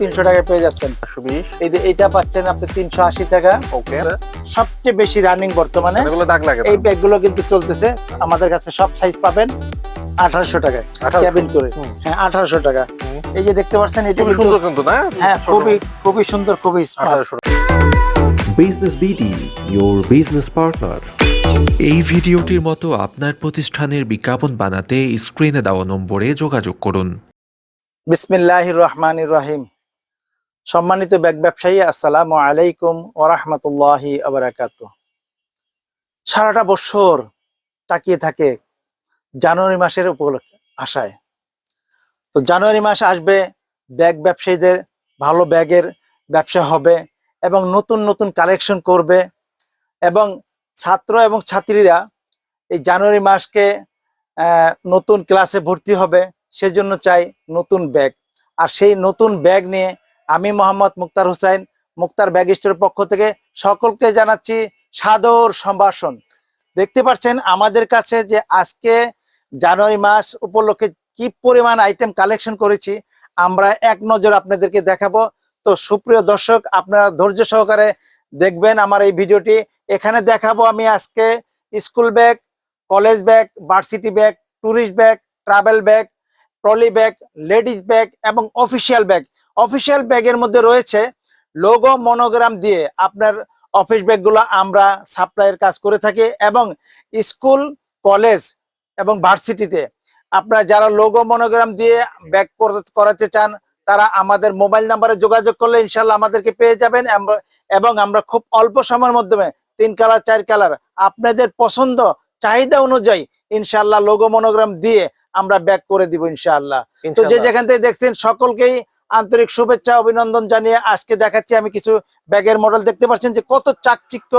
তিনশো টাকায় পেয়ে যাচ্ছেন। একশো বিশ। এই যে এইটা পাচ্ছেন আপনি তিনশো আশি টাকা। ওকে। সবচেয়ে বেশি রানিং বর্তমানে। দাগ লাগে এই ব্যাগগুলো কিন্তু চলতেছে। আমাদের কাছে সব সাইজ পাবেন আঠারোশো টাকায় ক্যাবিন করে হ্যাঁ আঠারোশো টাকা। এই যে দেখতে পাচ্ছেন এটা সুন্দর কিন্তু না? হ্যাঁ খুবই খুবই সুন্দর খুবই আঠারোশো বিজনেস বিডি বিজনেস পার্টনার এই ভিডিওটির মতো আপনার প্রতিষ্ঠানের বিজ্ঞাপন বানাতে স্ক্রিনে দেওয়া নম্বরে যোগাযোগ করুন। বিসমিল্লাহ রহমান রহিম। সম্মানিত ব্যাগ ব্যবসায়ী, আসসালামু আলাইকুম ওরহমতুল্লাহি আবরাকাত সারাটা বছর তাকিয়ে থাকে জানুয়ারি মাসের উপলক্ষে, আশায়। তো জানুয়ারি মাস আসবে, ব্যাগ ব্যবসায়ীদের ভালো ব্যাগের ব্যবসা হবে এবং নতুন নতুন কালেকশন করবে এবং ছাত্র এবং ছাত্রীরা এই জানুয়ারি মাসকে নতুন ক্লাসে ভর্তি হবে, সেজন্য চাই নতুন ব্যাগ। আর সেই নতুন ব্যাগ নিয়ে আমি মোহাম্মদ মুক্তার হোসেন, মুক্তার ব্যাগ পক্ষ থেকে সকলকে জানাচ্ছি সাদর সম্ভাষণ। দেখতে পাচ্ছেন আমাদের কাছে যে আজকে জানুয়ারি মাস উপলক্ষে কি পরিমাণ আইটেম কালেকশন করেছি, আমরা এক নজর আপনাদেরকে দেখাবো। তো সুপ্রিয় দর্শক, আপনারা ধৈর্য সহকারে দেখবেন আমার এই ভিডিওটি। এখানে দেখাবো আমি আজকে school bag, college bag varsity bag tourist bag travel bag trolley bag ladies bag এবং অফিসিয়াল ব্যাগ। অফিসিয়াল ব্যাগের মধ্যে রয়েছে লোগো মনোগ্রাম দিয়ে আপনার অফিস ব্যাগগুলো আমরা সাপ্লাইয়ের কাজ করে থাকি এবং স্কুল কলেজ এবং ভার্সিটিতে। আপনারা যারা লোগো মনোগ্রাম দিয়ে ব্যাগ করাতে চান তারা আমাদের মোবাইল নাম্বারে যোগাযোগ করলে ইনশাল্লাহ আমাদেরকে পেয়ে যাবেন এবং আমরা খুব অল্প সময়ের মাধ্যমে তিন কালার চার কালার আপনাদের পছন্দ চাহিদা অনুযায়ী ইনশাল্লাহ লোগো মনোগ্রাম দিয়ে আমরা ব্যাক করে দিব ইনশাআল্লাহ। তো যে যেখান থেকে দেখছেন সকলকেই আন্তরিক শুভেচ্ছা অভিনন্দন জানিয়ে আজকে দেখাচ্ছি আমি কিছু ব্যাগের মডেল দেখতে পাচ্ছেন যে কত চাকচিক্য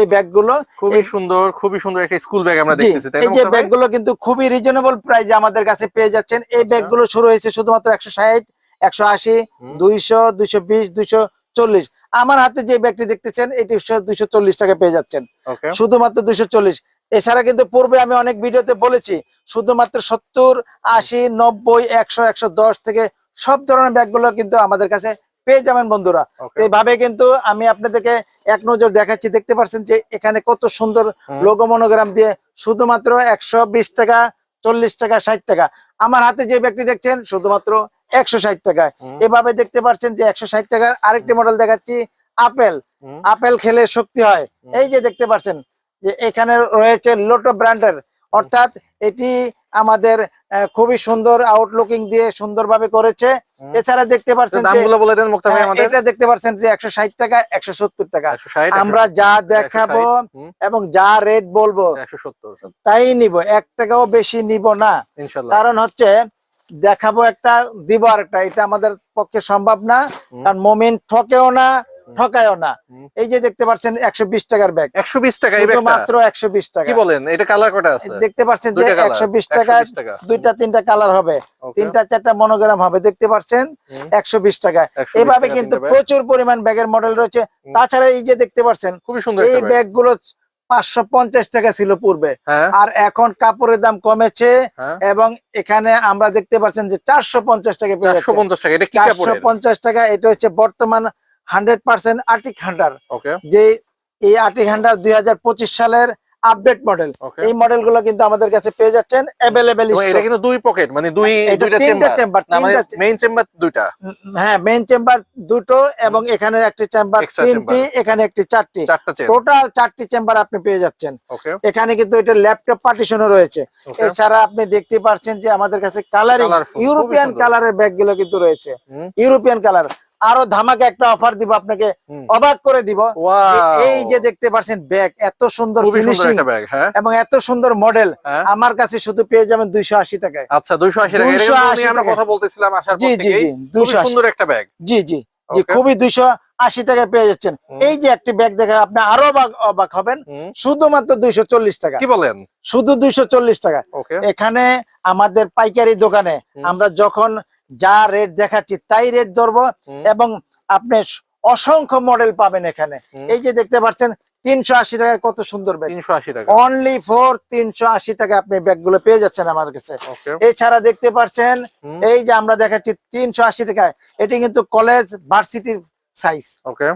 এই ব্যাগগুলো। খুবই সুন্দর খুবই সুন্দর একটা স্কুল ব্যাগ আমরা দেখতেছি এই যে? ব্যাগগুলো কিন্তু খুবই রিজনেবল প্রাইসে আমাদের কাছে পেয়ে যাচ্ছেন। এই আচ্ছা। ব্যাগগুলো শুরু হয়েছে শুধুমাত্র একশো ষাট একশো আশি। দুইশো দুইশো বিশ দুইশো চল্লিশ। আমার হাতে যে ব্যাগটি দেখতেছেন এটি দুইশো চল্লিশ টাকা পেয়ে যাচ্ছেন। শুধুমাত্র দুইশো চল্লিশ। এছাড়া কিন্তু পূর্বে আমি অনেক ভিডিওতে বলেছি শুধুমাত্র সত্তর আশি নব্বই একশো একশো দশ থেকে সব ধরনের ব্যাগগুলো কিন্তু আমাদের কাছে পেয়ে যাবেন বন্ধুরা। এইভাবে কিন্তু আমি আপনাদেরকে এক নজর দেখাচ্ছি দেখতে পাচ্ছেন যে এখানে কত সুন্দর লোগো মনোগ্রাম দিয়ে শুধুমাত্র একশো বিশ টাকা চল্লিশ টাকা ষাট টাকা। আমার হাতে যে ব্যাগটি দেখছেন শুধুমাত্র একশো ষাট টাকায়। এভাবে দেখতে পাচ্ছেন যে একশো ষাট টাকার আরেকটি মডেল দেখাচ্ছি আপেল। আপেল খেলে শক্তি হয়। এই যে দেখতে পাচ্ছেন যে এখানে রয়েছে লোটো ব্র্যান্ডের অর্থাৎ এটি আমাদের খুবই সুন্দর আউটলুকিং দিয়ে সুন্দরভাবে করেছে। এছাড়া দেখতে পাচ্ছেন যে দামগুলো বলে দেন মুক্তা ভাই আহ, আমাদের। এটা দেখতে পাচ্ছেন যে একশো ষাট টাকা একশো সত্তর টাকা। আমরা যা দেখাবো এবং যা রেট বলব 170 তাই নিব এক টাকাও বেশি নিব না। কারণ হচ্ছে দেখাবো একটা দিব আর একটা এটা আমাদের পক্ষে সম্ভব না। কারণ মোমেন্ট ঠকেও না ঠকায়ও না। এই যে দেখতে পাচ্ছেন একশো বিশ টাকার ব্যাগ। 120 টাকা এই ব্যাগটা। একশো বিশ টাকা। কি বলেন? এটা কালার কটা আছে? দেখতে পাচ্ছেন যে একশো বিশ 120 টাকা। টাকা দুইটা তিনটা কালার হবে। তিনটা চারটা মনোগ্রাম হবে। দেখতে পাচ্ছেন একশো বিশ টাকা এভাবে কিন্তু প্রচুর পরিমাণ ব্যাগের মডেল রয়েছে। তাছাড়া এই যে দেখতে পাচ্ছেন খুবই সুন্দর এই ব্যাগ। গুলো পাঁচশো পঞ্চাশ টাকা ছিল পূর্বে। হ্যাঁ। আর এখন কাপড়ের দাম কমেছে হ্যাঁ। এবং এখানে আমরা দেখতে পাচ্ছেন যে চারশো পঞ্চাশ টাকা পেয়ে যাচ্ছে। 450 টাকা। চারশো পঞ্চাশ টাকা। এটা হচ্ছে বর্তমান হান্ড্রেড পার্সেন্ট আর্টিক হান্ডার যে এই আর্টিক হান্ডার দুই হাজার পঁচিশ সালের আপডেট মডেল। এই মডেলগুলো কিন্তু আমাদের কাছে পেয়ে যাচ্ছেন অ্যাভেলেবেল এটা কিন্তু দুই পকেট মানে দুই দুইটা চেম্বার মানে মেইন চেম্বার দুইটা। হ্যাঁ মেইন চেম্বার দুটো এবং এখানে একটি চেম্বার তিনটি এখানে একটি চারটি। টোটাল চারটি চেম্বার আপনি পেয়ে যাচ্ছেন। এখানে কিন্তু এটা ল্যাপটপ পার্টিশনও রয়েছে। এছাড়া আপনি দেখতে পাচ্ছেন যে আমাদের কাছে কালারিং ইউরোপিয়ান কালারের ব্যাগগুলো কিন্তু রয়েছে। ইউরোপিয়ান কালার আরও ধামাকে একটা অফার দিব আপনাকে অবাক করে দিব। এই যে দেখতে পাচ্ছেন ব্যাগ এত সুন্দর ফিনিশিং হ্যাঁ। এবং এত সুন্দর মডেল হ্যাঁ। আমার কাছে শুধু পেয়ে যাবেন দুইশো আশি টাকায়। আচ্ছা 280 টাকা এটা 280 নিয়ে আমরা টাকা। কথা বলতেছিলাম জি, জি, জি, 280 সুন্দর একটা ব্যাগ জি জি জি খুবই দুইশো আশি টাকায় পেয়ে যাচ্ছেন। এই যে একটি ব্যাগ দেখে আপনি আরও অবাক অবাক হবেন। শুধুমাত্র দুইশো চল্লিশ টাকা। কি বলেন? শুধু দুইশো চল্লিশ টাকা। এখানে আমাদের পাইকারি দোকানে আমরা যখন যা রেট দেখাচ্ছি তাই রেট ধরবো এবং আপনি অসংখ্য মডেল পাবেন এখানে। এই যে দেখতে পাচ্ছেন তিনশো আশি টাকায় কত সুন্দর ব্যাগ তিনশো আশি টাকা। অনলি ফোর তিনশো আশি টাকা আপনি ব্যাগগুলো পেয়ে যাচ্ছেন আমাদের কাছে। এছাড়া দেখতে পাচ্ছেন এই যে আমরা দেখাচ্ছি তিনশো আশি টাকায় এটি কিন্তু কলেজ ভার্সিটির সাইজ ওকে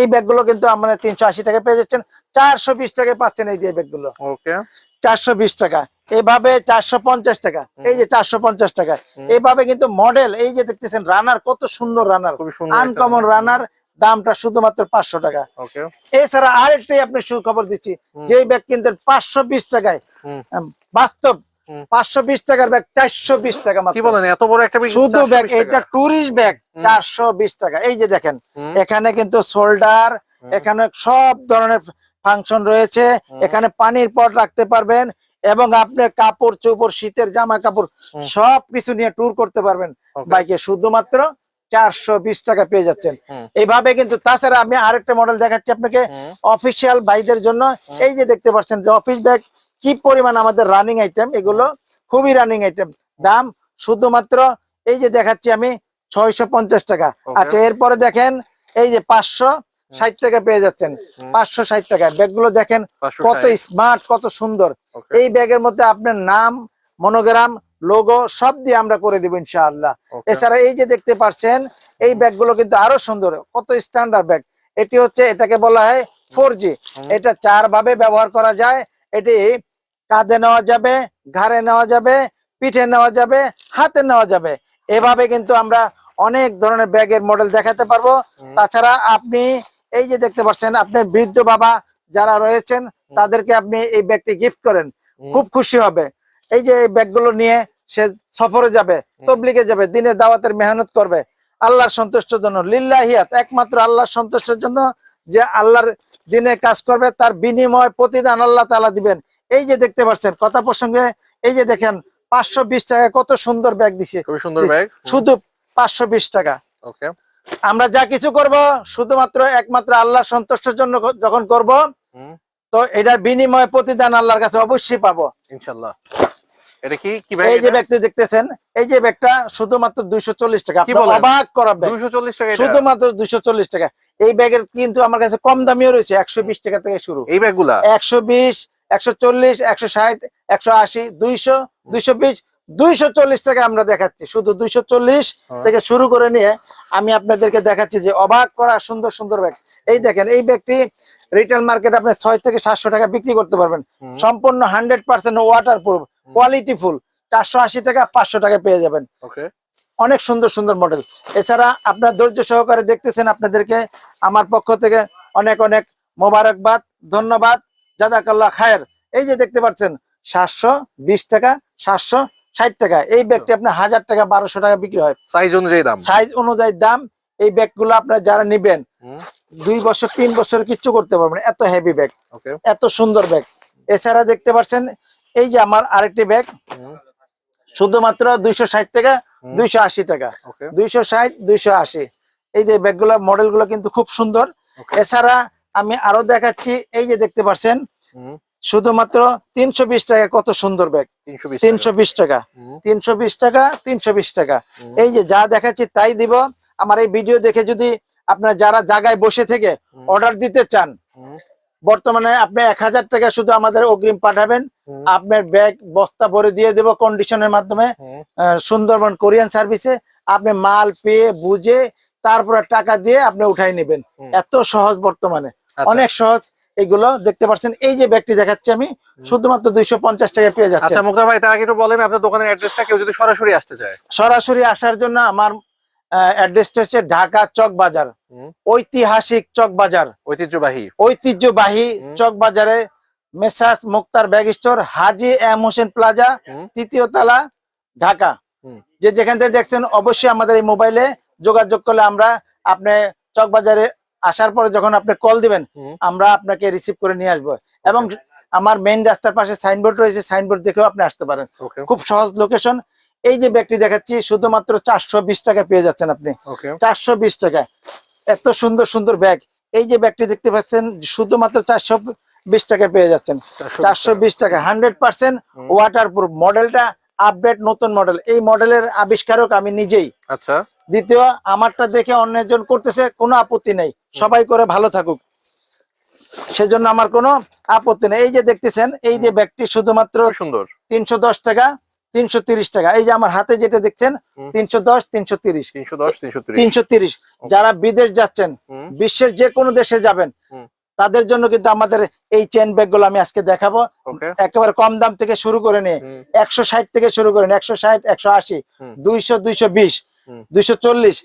এই ব্যাগগুলো কিন্তু আমরা তিনশো আশি টাকা পেয়ে যাচ্ছেন। চারশো বিশ টাকায় পাচ্ছেন এই যে ব্যাগগুলো ওকে চারশো বিশ টাকা। এভাবে চারশো পঞ্চাশ টাকা। এই যে চারশো পঞ্চাশ টাকা। হুম। এইভাবে কিন্তু মডেল এই যে দেখতেছেন রানার কত সুন্দর রানার আনকমন রানার দামটা শুধুমাত্র পাঁচশো টাকা। ওকে এছাড়া আরেকটাই আপনি সুখবর দিচ্ছি। যে ব্যাগ কিনতেন পাঁচশো বিশ টাকায়। বাস্তব। পাঁচশো বিশ টাকার ব্যাগ চারশো বিশ টাকা কি বলেন এত বড় একটা শুধু ব্যাগ এটা ট্যুরিস্ট ব্যাগ চারশো বিশ টাকা। এই যে দেখেন এখানে কিন্তু শোল্ডার এখানে সব ধরনের ফাংশন রয়েছে। এখানে পানির পট রাখতে পারবেন এবং আপনার কাপড় চোপড় শীতের জামা কাপড় সব কিছু নিয়ে ট্যুর করতে পারবেন। বাইকে শুধুমাত্র চারশো বিশ টাকা পেয়ে যাচ্ছেন। এইভাবে কিন্তু তাছাড়া আমি আরেকটা মডেল দেখাচ্ছি আপনাকে। অফিসিয়াল ভাইদের জন্য। এই যে দেখতে পাচ্ছেন যে অফিস ব্যাগ কি পরিমাণ আমাদের রানিং আইটেম এগুলো খুবই রানিং আইটেম দাম শুধুমাত্র এই যে দেখাচ্ছি আমি ছয়শো পঞ্চাশ টাকা। আচ্ছা এরপরে দেখেন এই যে পাঁচশো ষাট টাকা পেয়ে যাচ্ছেন। পাঁচশো ষাট টাকা। ব্যাগগুলো দেখেন কত স্মার্ট কত সুন্দর। এই ব্যাগের মধ্যে আপনার নাম মনোগ্রাম লোগো সব দিয়ে আমরা করে দিব ইনশাআল্লাহ। এছাড়া এই যে দেখতে পাচ্ছেন এই ব্যাগগুলো কিন্তু আরও সুন্দর। কত স্ট্যান্ডার্ড ব্যাগ এটি হচ্ছে এটাকে বলা হয় ফোর জি এটা চার ভাবে ব্যবহার করা যায়। এটি কাঁধে নেওয়া যাবে ঘাড়ে নেওয়া যাবে পিঠে নেওয়া যাবে হাতে নেওয়া যাবে। এভাবে কিন্তু আমরা অনেক ধরনের ব্যাগের মডেল দেখাতে পারব। তাছাড়া আপনি এই যে দেখতে পাচ্ছেন আপনার বৃদ্ধ বাবা যারা রয়েছেন তাদেরকে আপনি এই ব্যাগটি গিফট করেন। খুব খুশি হবে। এই যে এই ব্যাগগুলো নিয়ে সে সফরে যাবে তবলিগে যাবে দিনের দাওয়াতের মেহনত করবে। আল্লাহর সন্তুষ্টের জন্য লিল্লাহিয়াত একমাত্র আল্লাহর সন্তুষ্টের জন্য যে আল্লাহর দিনে কাজ করবে তার বিনিময় প্রতিদান আল্লাহ তালা দিবেন। এই যে দেখতে পাচ্ছেন কথা প্রসঙ্গে এই যে দেখেন পাঁচশো বিশ টাকা কত সুন্দর ব্যাগ দিছে। খুবই সুন্দর ব্যাগ শুধু পাঁচশো বিশ টাকা। ওকে। আমরা যা কিছু করব শুধুমাত্র একমাত্র আল্লাহ সন্তুষ্টের জন্য যখন করব তো এটার বিনিময় প্রতিদান আল্লাহর কাছে অবশ্যই পাবো। ইনশাল্লাহ এটা কি? কি ব্যাগ এই যে ব্যক্তি দেখতেছেন এই যে ব্যাগটা শুধুমাত্র দুইশো চল্লিশ টাকা। কি আপনার অবাক করা ব্যাগ 240 টাকা শুধুমাত্র দুইশো চল্লিশ টাকা। এই ব্যাগের কিন্তু আমার কাছে কম দামিও রয়েছে একশো বিশ টাকা থেকে শুরু। এই ব্যাগ ব্যাগগুলা একশো বিশ একশো চল্লিশ একশো ষাট একশো আশি দুইশো দুইশো বিশ দুইশো চল্লিশ টাকা আমরা দেখাচ্ছি। শুধু দুইশো চল্লিশ হ্যাঁ। থেকে শুরু করে নিয়ে আমি আপনাদেরকে দেখাচ্ছি যে অবাক করা সুন্দর সুন্দর ব্যাগ। এই দেখেন এই ব্যাগটি রিটেল মার্কেট আপনি ছয় থেকে সাতশো টাকা বিক্রি করতে পারবেন। সম্পূর্ণ hundred percent waterproof quality full চারশো আশি টাকা পাঁচশো টাকা পেয়ে যাবেন। অনেক সুন্দর সুন্দর মডেল এছাড়া আপনার ধৈর্য সহকারে দেখতেছেন আপনাদেরকে। আমার পক্ষ থেকে অনেক অনেক মোবারকবাদ ধন্যবাদ। জাদাকাল্লাহ খায়ের। এই যে দেখতে পাচ্ছেন সাতশো বিশ টাকা সাতশো ষাট টাকা। এই ব্যাগটি আপনার হাজার টাকা বারোশো টাকা বিক্রি হয়। সাইজ অনুযায়ী দাম। সাইজ অনুযায়ী দাম এই ব্যাগগুলো আপনার যারা নিবেন দুই বছর তিন বছর কিচ্ছু করতে পারবেন এত হেভি ব্যাগ এত সুন্দর ব্যাগ এছাড়া দেখতে পাচ্ছেন এই যে আমার আরেকটি ব্যাগ শুধুমাত্র দুইশো ষাট টাকা দুইশো আশি টাকা। দুইশো ষাট দুইশো আশি। এই যে ব্যাগগুলো মডেলগুলো কিন্তু খুব সুন্দর। এছাড়া আমি আরও দেখাচ্ছি এই যে দেখতে পাচ্ছেন শুধুমাত্র তিনশো বিশ টাকা কত সুন্দর ব্যাগ। তিনশো বিশ টাকা। তিনশো বিশ টাকা। তিনশো বিশ টাকা এই যে যা দেখাচ্ছি তাই দিব। আমার এই ভিডিও দেখে যদি আপনার যারা জায়গায় বসে থেকে অর্ডার দিতে চান বর্তমানে আপনি এক হাজার টাকা শুধু আমাদের অগ্রিম পাঠাবেন। আপনার ব্যাগ বস্তা ভরে দিয়ে দেব কন্ডিশনের মাধ্যমে। সুন্দরবন কোরিয়ান সার্ভিসে। আপনি মাল পেয়ে বুঝে তারপরে টাকা দিয়ে আপনি উঠাই নেবেন। এত সহজ বর্তমানে। অনেক সহজ। এগুলো দেখতে পাচ্ছেন এই যে ব্যাগটি দেখাচ্ছি আমি শুধুমাত্র দুইশো পঞ্চাশ টাকা পেয়ে যাচ্ছে আচ্ছা মুক্তার ভাই তার আগে একটু বলেন আপনার দোকানের অ্যাড্রেসটা কেউ যদি সরাসরি আসতে চায়। সরাসরি আসার জন্য আমার অ্যাড্রেসটা হচ্ছে ঢাকা চক বাজার। ঐতিহাসিক চক বাজার। ঐতিহ্যবাহী। ঐতিহ্যবাহী। চক বাজারে messrs Mukhtar bag store Haji M Hossain plaza তৃতীয় তলা ঢাকা। যে যেখান থেকে দেখছেন অবশ্যই আমাদের এই মোবাইলে যোগাযোগ করলে আমরা আপনি চকবাজারে আসার পরে যখন আপনি কল দিবেন আমরা আপনাকে রিসিভ করে নিয়ে আসব। এবং আমার মেইন রাস্তার পাশে সাইনবোর্ড রয়েছে সাইনবোর্ড দেখেও আপনি আসতে পারেন। খুব সহজ লোকেশন এই যে ব্যাগটি দেখাচ্ছি শুধুমাত্র চারশো বিশ টাকা পেয়ে যাচ্ছেন আপনি। চারশো বিশ টাকা এত সুন্দর সুন্দর ব্যাগ। এই যে ব্যাগটি দেখতে পাচ্ছেন শুধুমাত্র চারশো বিশ টাকা পেয়ে যাচ্ছেন। চারশো বিশ টাকা। হান্ড্রেড পার্সেন্ট ওয়াটার প্রুফ মডেলটা আপডেট নতুন মডেল। এই মডেলের আবিষ্কারক আমি নিজেই। আচ্ছা। দ্বিতীয় আমারটা দেখে অন্যজন করতেছে কোনো আপত্তি নেই। সবাই করে ভালো থাকুক। সেজন্য আমার কোনো আপত্তি নেই। এই যে দেখতেছেন এই যে ব্যাগটি শুধুমাত্র সুন্দর। তিনশো দশ টাকা তিনশো তিরিশ টাকা। এই যে আমার হাতে যেটা দেখছেন তিনশো দশ তিনশো তিরিশ। তিনশো তিরিশ। যারা বিদেশ যাচ্ছেন বিশ্বের যে কোনো দেশে যাবেন। তাদের জন্য কিন্তু আমাদের এই চেন ব্যাগগুলো আমি আজকে দেখাবো। একেবারে কম দাম থেকে শুরু করে নিয়ে একশো ষাট থেকে শুরু করেন একশো ষাট একশো আশি দুইশো দুইশো বিশ দুইশো চল্লিশ।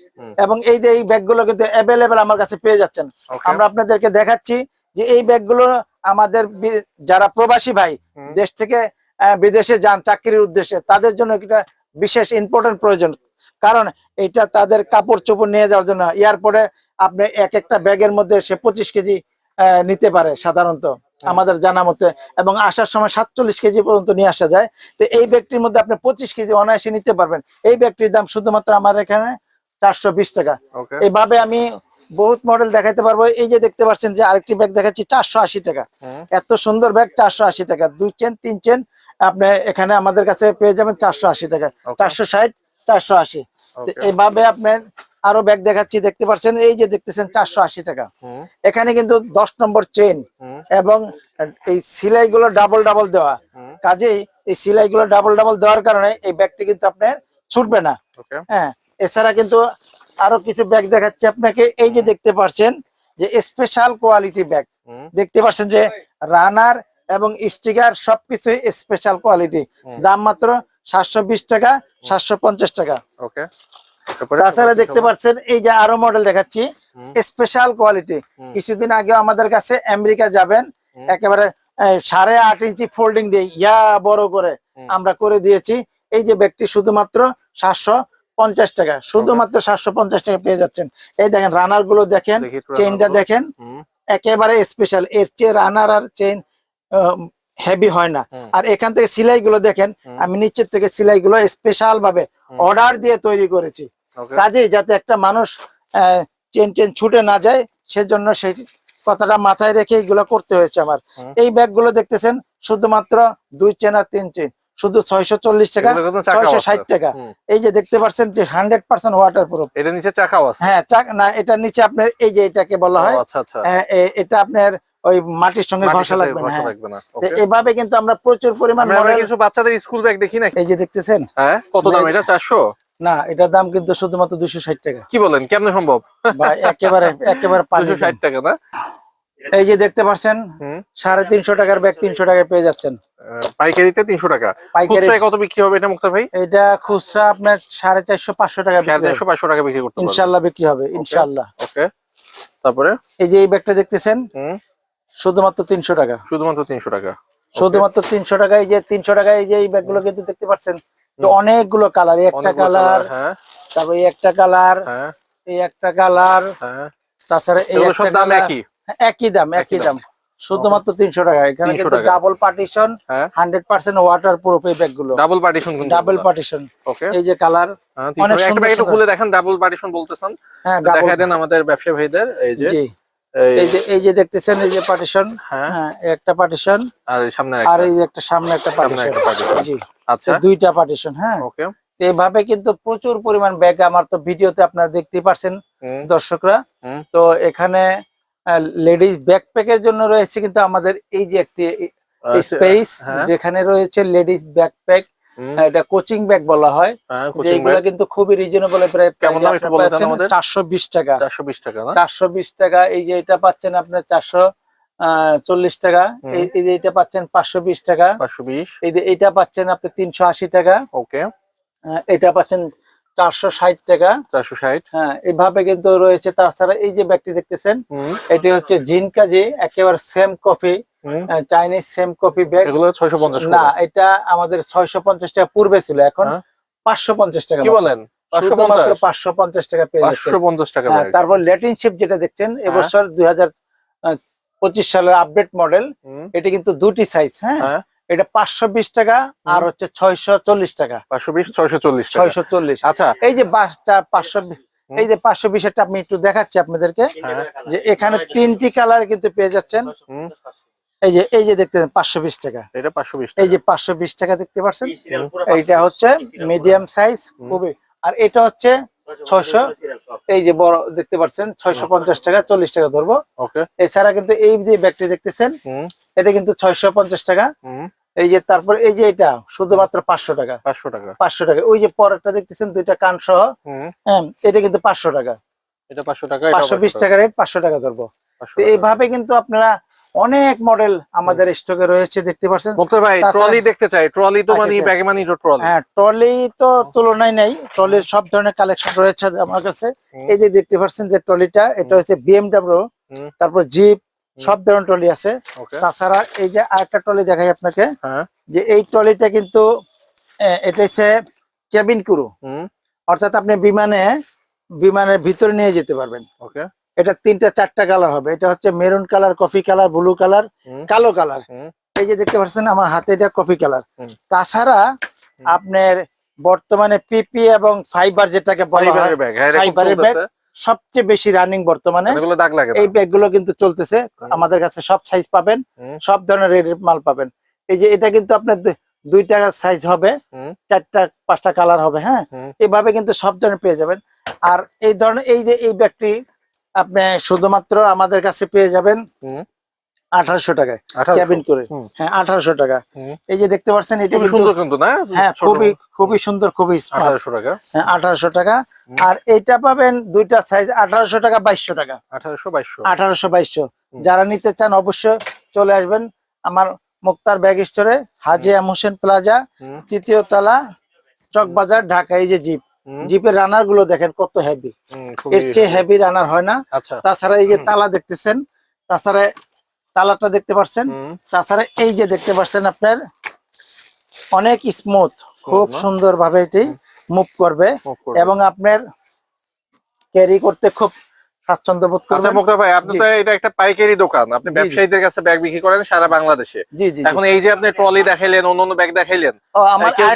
এবং এই যে এই ব্যাগগুলো কিন্তু অ্যাভেলেবেল আমার কাছে পেয়ে যাচ্ছেন। আমরা আপনাদেরকে দেখাচ্ছি যে এই ব্যাগগুলো আমাদের যারা প্রবাসী ভাই দেশ থেকে বিদেশে যান চাকরির উদ্দেশ্যে তাদের জন্য একটা বিশেষ ইম্পর্টেন্ট প্রয়োজন। কারণ এটা তাদের কাপড় চোপড় নিয়ে যাওয়ার জন্য। এয়ারপোর্টে আপনি এক একটা ব্যাগের মধ্যে সে পঁচিশ কেজি নিতে পারে সাধারণত আমাদের জানা মতে। এবং আসার সময় সাতচল্লিশ কেজি পর্যন্ত নিয়ে আসা যায়। তো এই ব্যাগটির মধ্যে আপনি পঁচিশ কেজি অনায়াসে নিতে পারবেন। এই ব্যাগটির দাম শুধুমাত্র আমার এখানে চারশো বিশ টাকা। এভাবে আমি বহুত মডেল দেখাইতে পারব। এই যে দেখতে পাচ্ছেন যে আরেকটি ব্যাগ দেখাচ্ছি চারশো আশি টাকা। এত সুন্দর ব্যাগ চারশো আশি টাকা। দুই চেন তিন চেন আপনি এখানে আমাদের কাছে পেয়ে যাবেন চারশো আশি টাকা। চারশো ষাট চারশো আশি। তো Okay. আরও ব্যাগ দেখাচ্ছি দেখতে পাচ্ছেন? এই যে দেখতেছেন চারশো আশি টাকা। এখানে কিন্তু দশ নম্বর চেন এবং এই সিলাই গুলো ডাবল ডাবল দেওয়া কাজেই এই সিলাই গুলো ডাবল ডাবল দেওয়ার কারণে এই ব্যাগটি কিন্তু আপনার ছুটবে না। হ্যাঁ এছাড়া কিন্তু আরও কিছু ব্যাগ দেখাচ্ছি আপনাকে। এই যে দেখতে পাচ্ছেন যে স্পেশাল কোয়ালিটি ব্যাগ দেখতে পাচ্ছেন যে রানার এবং স্টিকার সবকিছু স্পেশাল কোয়ালিটি দাম মাত্র সাতশো বিশ টাকা সাতশো পঞ্চাশ টাকা। ওকে তাছাড়া দেখতে পাচ্ছেন এই যে আরও মডেল দেখাচ্ছি স্পেশাল কোয়ালিটি কিছুদিন আগে আমাদের কাছে আমেরিকা যাবেন একেবারে সাড়ে আট ইঞ্চি ফোল্ডিং দিয়ে ইয়া বড় করে আমরা করে দিয়েছি। এই যে ব্যাগটি শুধুমাত্র সাতশো পঞ্চাশ টাকা শুধুমাত্র সাতশো পঞ্চাশ টাকা পেয়ে যাচ্ছেন। এই দেখেন রানারগুলো দেখেন চেইনটা দেখেন একেবারে স্পেশাল এর চেয়ে রানার আর চেইন হেভি হয় না। আর এখান থেকে সিলাই গুলো দেখেন আমি নিচের থেকে সিলাই গুলো স্পেশাল ভাবে অর্ডার দিয়ে তৈরি করেছি। কাজেই যাতে একটা মানুষ চেন চেন ছুটে না যায় সেজন্য সেই কথাটা মাথায় রেখে এইগুলো করতে হয়েছে আমার। এই ব্যাগগুলো দেখতেছেন শুধুমাত্র দুই চেন আর তিন চেন শুধু ছয়শো চল্লিশ টাকা ছয়শো ষাট টাকা। এই যে দেখতে পাচ্ছেন যে হান্ড্রেড পার্সেন্ট ওয়াটার প্রুফ এটা নিচে চাকাও আছে হ্যাঁ চাক- না এটা নিচে আপনার এই যে এটাকে বলা হয় আচ্ছা আচ্ছা। এটা আপনার ওই মাটির সঙ্গে ঘষা লাগবে না হ্যাঁ। এভাবে কিন্তু আমরা প্রচুর পরিমাণ কিছু বাচ্চাদের স্কুল ব্যাগ দেখি না এই যে দেখতেছেন হ্যাঁ কত দাম? এটা চারশো? না এটার দাম কিন্তু শুধুমাত্র দুশো ষাট টাকা। কি বলেন কেমনে সম্ভব? একেবারে একেবারে দুশো ষাট টাকা না? এই যে দেখতে পাচ্ছেন সাড়ে তিনশো টাকার ব্যাগ তিনশো টাকায় পেয়ে যাচ্ছেন। পাইকারিতে তিনশো টাকা। পাইকারি কত বিক্রি হবে এটা মুক্তা ভাই? এটা খুচরা আপনার সাড়ে চারশো পাঁচশো টাকা সাড়ে চারশো পাঁচশো টাকা বিক্রি করতে ইনশাল্লাহ বিক্রি হবে ইনশাল্লাহ। ওকে তারপরে? এই যে এই ব্যাগটা দেখতেছেন শুধুমাত্র তিনশো টাকা। শুধুমাত্র তিনশো টাকা। শুধুমাত্র তিনশো টাকা এই যে তিনশো টাকা এই যে এই ব্যাগগুলো কিন্তু দেখতে পাচ্ছেন অনেকগুলো কালার একটা কালার হ্যাঁ। তারপর একটা কালার হ্যাঁ। এই একটা কালার হ্যাঁ। তাছাড়া এই সব দাম একই? একই দাম একই দাম। শুধুমাত্র তিনশো টাকা। এখানে কিন্তু double partition hundred percent waterproof এই ব্যাগগুলো ডাবল পার্টিশন ডাবল পার্টিশন এই যে কালার একটা ব্যাগ একটু খুলে দেখেন ডাবল পার্টিশন বলতেছেন। হ্যাঁ দেখা দেন আমাদের ব্যবসায়ী ভাইদের এই যে। এই যে এই যে দেখতেছেন এই যে পার্টিশন হ্যাঁ। একটা পার্টিশন আর সামনে আর এই যে একটা সামনে একটা পার্টিশন জি। আচ্ছা। দুইটা পার্টিশন হ্যাঁ। ওকে। তো এইভাবে কিন্তু প্রচুর পরিমাণ ব্যাগ আমার তো ভিডিওতে আপনারা দেখতেই পারছেন দর্শকরা। তো এখানে লেডিস ব্যাকপ্যাকের জন্য রয়েছে কিন্তু আমাদের এই যে একটি স্পেস হ্যাঁ। যেখানে রয়েছে লেডিস ব্যাকপ্যাক এটা কোচিং ব্যাগ বলা হয়। হ্যাঁ যেগুলো কিন্তু খুবই রিজনেবল কেমন দাম একটু বলে দেন আমাদের? চারশো বিশ টাকা। চারশো বিশ টাকা না? চারশো বিশ টাকা এই যে এটা পাচ্ছেন আপনার চারশো চল্লিশ টাকা। এই যে এটা পাচ্ছেন পাঁচশো বিশ টাকা। পাঁচশো বিশ। এই যে এটা পাচ্ছেন আপনি তিনশো আশি টাকা। ওকে। এটা পাচ্ছেন চারশো ষাট টাকা। চারশো ষাট। হ্যাঁ এইভাবে কিন্তু রয়েছে। তাছাড়া এই যে ব্যাগটি দেখতেছেন এটি হচ্ছে জিনকাজি একেবারে same coffee Chinese same coffee bag. এগুলো ছয়শো পঞ্চাশ না এটা আমাদের ছয়শো পঞ্চাশ টাকা পূর্বে ছিল। এখন হ্যাঁ। পাঁচশো পঞ্চাশ টাকা কি বলেন? শুধুমাত্র পাঁচশো পঞ্চাশ টাকা পেয়ে যাচ্ছেন পাঁচশো পঞ্চাশ টাকা হ্যাঁ, তারপর ল্যাটিন শিপ যেটা দেখছেন এবছর দুই হাজার পঁচিশ সালের আপডেট মডেল এটা কিন্তু দুটি সাইজ হ্যাঁ? হ্যাঁ। এটা পাঁচশো বিশ টাকা আর হচ্ছে ছয়শো চল্লিশ টাকা। পাঁচশো বিশ ছয়শো চল্লিশ টাকা। ছয়শো চল্লিশ। আচ্ছা। এই যে বাসটা পাঁচশো বিশ এই যে পাঁচশো বিশেরটা আমি একটু দেখাচ্ছি আপনাদেরকে হ্যাঁ। যে এখানে তিনটি কালার কিন্তু পেয়ে যাচ্ছেন। এই যে এই যে দেখতে পাঁচশো বিশ টাকা। এটা পাঁচশো বিশ এই যে পাঁচশো বিশ টাকা দেখতে পাচ্ছেন এইটা হচ্ছে মিডিয়াম সাইজ খুবই। আর এটা হচ্ছে ছয়শো এই যে বড় দেখতে পাচ্ছেন ছয়শো পঞ্চাশ টাকা চল্লিশ টাকা ধরবো। এছাড়া কিন্তু এই যে ব্যাগটি দেখতেছেন এটা কিন্তু ছয়শো পঞ্চাশ টাকা। হুম। এই যে তারপর এই যে এটা শুধুমাত্র পাঁচশো টাকা। পাঁচশো টাকা। পাঁচশো টাকা। ওই যে পরেরটা দেখতেছেন দুইটা কান সহ। হ্যাঁ এটা কিন্তু পাঁচশো টাকা। এটা পাঁচশো টাকা পাঁচশো বিশ টাকা রেট পাঁচশো টাকা ধরবো। এইভাবে কিন্তু আপনারা অনেক মডেল আমাদের স্টকে রয়েছে দেখতে পাচ্ছেন। মুক্তার ভাই ট্রলি দেখতে চাই। ট্রলি তো আচ্ছা, মানে আচ্ছা। ব্যাগে মানে ট্রলি হ্যাঁ ট্রলি তো তুলনায় নেই। ট্রলির সব ধরনের কালেকশন রয়েছে আমার কাছে। এই যে দেখতে পাচ্ছেন যে ট্রলিটা এটা হচ্ছে বিএমডাব্লিউ। তারপর জিপ সব ধরনের ট্রলি আছে। তাছাড়া এই যে আরেকটা ট্রলি দেখাই আপনাকে হ্যাঁ। যে এই ট্রলিটা কিন্তু এটা হচ্ছে কেবিন ক্রু অর্থাৎ আপনি বিমানে বিমানের ভিতরে নিয়ে যেতে পারবেন। ওকে এটা তিনটা চারটা কালার হবে। এটা হচ্ছে maroon colour coffee colour blue colour কালো কালার এই যে দেখতে পাচ্ছেন আমার হাতে এটা কফি কালার তাছাড়া আপনার বর্তমানে পিপি এবং ফাইবার যেটাকে বলা হয় ফাইবারের ব্যাগ ব্যাগ। সবচেয়ে বেশি রানিং বর্তমানে। এই ব্যাগগুলো কিন্তু চলতেছে। আমাদের কাছে সব সাইজ পাবেন সব ধরনের মাল পাবেন। এই যে এটা কিন্তু আপনার দুইটা সাইজ হবে চারটা পাঁচটা কালার হবে হ্যাঁ। এভাবে কিন্তু সব ধরনের পেয়ে যাবেন। আর এই ধরনের এই যে এই ব্যাগটি আপনি শুধুমাত্র আমাদের কাছে পেয়ে যাবেন আঠারোশো টাকায় ক্যাবিন করে। হ্যাঁ আঠারোশো টাকা। এই যে দেখতে পাচ্ছেন এটা সুন্দর কিন্তু না? হ্যাঁ খুবই খুবই সুন্দর খুবই আঠারোশো টাকা। আঠারোশো টাকা। আর পাবেন দুইটা সাইজ আঠারোশো টাকা বাইশশো টাকা। আঠারোশো বাইশশো। আঠারোশো বাইশশো। যারা নিতে চান অবশ্যই চলে আসবেন আমার মুক্তার ব্যাগ স্টোরে হাজি এম হোসেন প্লাজা তৃতীয় তলা চকবাজার ঢাকা এই যে জিপ জিপের রানারগুলো দেখেন কত হেভি এর চেয়ে হেভি রানার হয় না। আচ্ছা। তাছাড়া এই যে তালা দেখতেছেন তাছাড়া তালাটা দেখতে পাচ্ছেন তাছাড়া এই যে দেখতে পাচ্ছেন আপনার অনেক স্মুথ খুব সুন্দর ভাবে এটি মুভ করবে। এবং আপনার ক্যারি করতে খুব স্বাচ্ছন্দ্য বোধ আচ্ছা মুক্তা ভাই আপনি তো এটা একটা পাইকারি দোকান। আপনি। ব্যবসায়ীদের কাছে ব্যাগ বিক্রি করেন সারা বাংলাদেশে। জি। এখন এই যে আপনি ট্রলি দেখাইলেন অন্য অন্য ব্যাগ দেখাইলেন আমার কেউ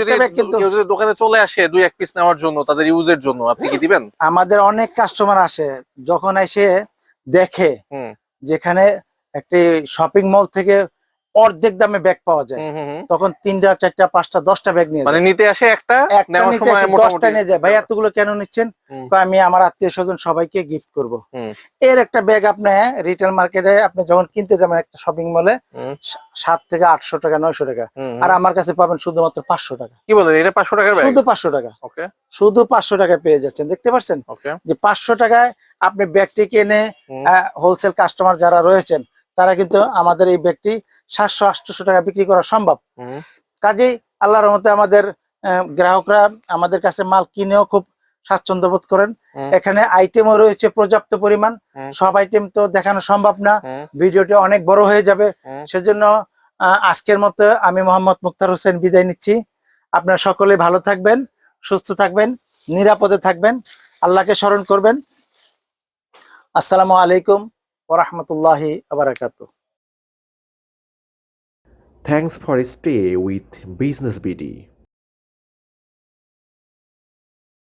কেউ যদি দোকানে চলে আসে দুই এক পিস নেওয়ার জন্য তাদের ইউজের জন্য আপনি কি দিবেন? আমাদের অনেক কাস্টমার আসে যখন এসে দেখে যেখানে একটি শপিং মল থেকে অর্ধেক দামে ব্যাগ পাওয়া যায়। তখন তিনটা চারটা পাঁচটা দশটা ব্যাগ নিয়ে মানে নিতে আসে একটা দশটা নিয়ে যায়। ভাই এতগুলো কেন নিচ্ছেন? আমি আমার আত্মীয় স্বজন সবাইকে গিফট করব। এর একটা ব্যাগ আপনি রিটেল মার্কেটে আপনি যখন কিনতে যাবেন একটা শপিং মলে সাত থেকে আটশো টাকা নয়শো টাকা। আর আমার কাছে পাবেন শুধুমাত্র পাঁচশো টাকা। কি বলেন এটা পাঁচশো টাকা শুধু পাঁচশো টাকা। শুধু পাঁচশো টাকায় পেয়ে যাচ্ছেন। দেখতে পাচ্ছেন? যে পাঁচশো টাকায় আপনি ব্যাগটি কিনে। হোলসেল কাস্টমার যারা রয়েছেন তারা কিন্তু আমাদের এই ব্যাগটি সাতশো আটশোশো টাকা বিক্রি করা সম্ভব। কাজেই আল্লাহর রহমতে আমাদের গ্রাহকরা আমাদের কাছে মাল কিনেও খুব স্বাচ্ছন্দ্য বোধ করেন। এখানে আইটেমও রয়েছে পর্যাপ্ত পরিমাণ। সব আইটেম তো দেখানো সম্ভব না। ভিডিওটি অনেক বড় হয়ে যাবে। সেজন্য আজকের মতো আমি মোহাম্মদ মুক্তার হোসেন বিদায় নিচ্ছি। আপনারা সকলে ভালো থাকবেন সুস্থ থাকবেন নিরাপদে থাকবেন। আল্লাহকে স্মরণ করবেন। আসসালামু আলাইকুম ওরহমতুল্লাহি আবরাকাতু Thanks for stay with Business BD.